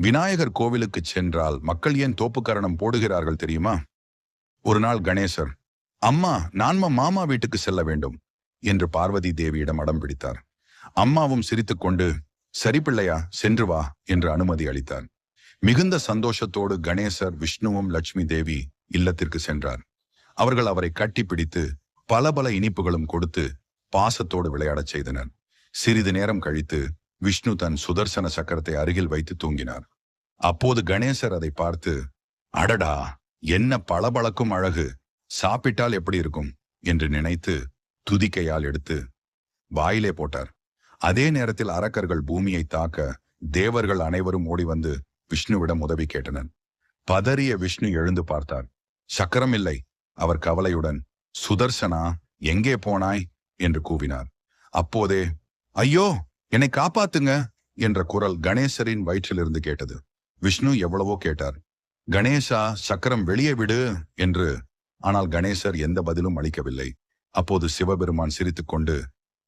விநாயகர் கோவிலுக்கு சென்றால் மக்கள் ஏன் தோப்புக்கரணம் போடுகிறார்கள் தெரியுமா? ஒரு நாள் கணேசர் அம்மா நான்ம மாமா வீட்டுக்கு செல்ல வேண்டும் என்று பார்வதி தேவியிடம் அடம் பிடித்தார். அம்மாவும் சிரித்துக்கொண்டு சரி பிள்ளையா சென்று வா என்று அனுமதி அளித்தார். மிகுந்த சந்தோஷத்தோடு கணேசர் விஷ்ணுவும் லட்சுமி தேவி இல்லத்திற்கு சென்றார். அவர்கள் அவரை கட்டிப்பிடித்து பல பல இனிப்புகளும் கொடுத்து பாசத்தோடு விளையாடச் செய்தனர். சிறிது நேரம் கழித்து விஷ்ணு தன் சுதர்சன சக்கரத்தை அருகில் வைத்து தூங்கினார். அப்போது கணேசர் அதை பார்த்து அடடா என்ன பளபளக்கும் அழகு! சாப்பிட்டால் எப்படி இருக்கும்? என்று நினைத்து துதிக்கையால் எடுத்து வாயிலே போட்டார். அதே நேரத்தில் அரக்கர்கள் பூமியை தாக்க தேவர்கள் அனைவரும் ஓடி வந்து விஷ்ணுவிடம் உதவி கேட்டனர். பதறிய விஷ்ணு எழுந்து பார்த்தார். சக்கரம் இல்லை. அவர் கவலையுடன் சுதர்சனா எங்கே போனாய்? என்று கூவினார். அப்போதே ஐயோ! என்னை காப்பாத்துங்க என்ற குரல் கணேசரின் வயிற்றிலிருந்து கேட்டது. விஷ்ணு எவ்வளவோ கேட்டார். கணேசா சக்கரம் வெளியே விடு என்று. ஆனால் கணேசர் எந்த பதிலும் அளிக்கவில்லை. அப்போது சிவபெருமான் சிரித்துக்கொண்டு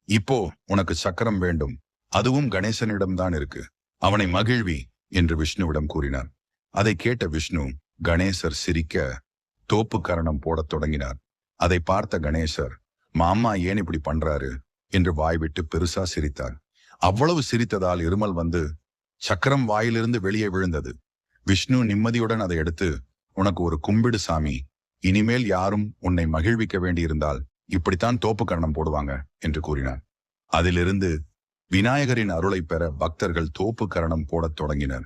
இப்போ உனக்கு சக்கரம் வேண்டும். அதுவும் கணேசனிடம்தான் இருக்கு. அவனை மகிழ்வி என்று விஷ்ணுவிடம் கூறினார். அதை கேட்ட விஷ்ணு கணேசர் சிரிக்க தோப்பு கரணம் போடத் தொடங்கினார். அதை பார்த்த கணேசர் மாமா ஏன் இப்படி பண்றாரு? என்று வாய்விட்டு பெருசா சிரித்தார். அவ்வளவு சிரித்ததால் இருமல் வந்து சக்கரம் வாயிலிருந்து வெளியே விழுந்தது. விஷ்ணு நிம்மதியுடன் அதை எடுத்து உனக்கு ஒரு கும்பிடு சாமி இனிமேல் யாரும் உன்னை மகிழ்விக்க வேண்டியிருந்தால் இப்படித்தான் தோப்பு கரணம் போடுவாங்க என்று கூறினார். அதிலிருந்து விநாயகரின் அருளை பெற பக்தர்கள் தோப்பு கரணம் போடத் தொடங்கினர்.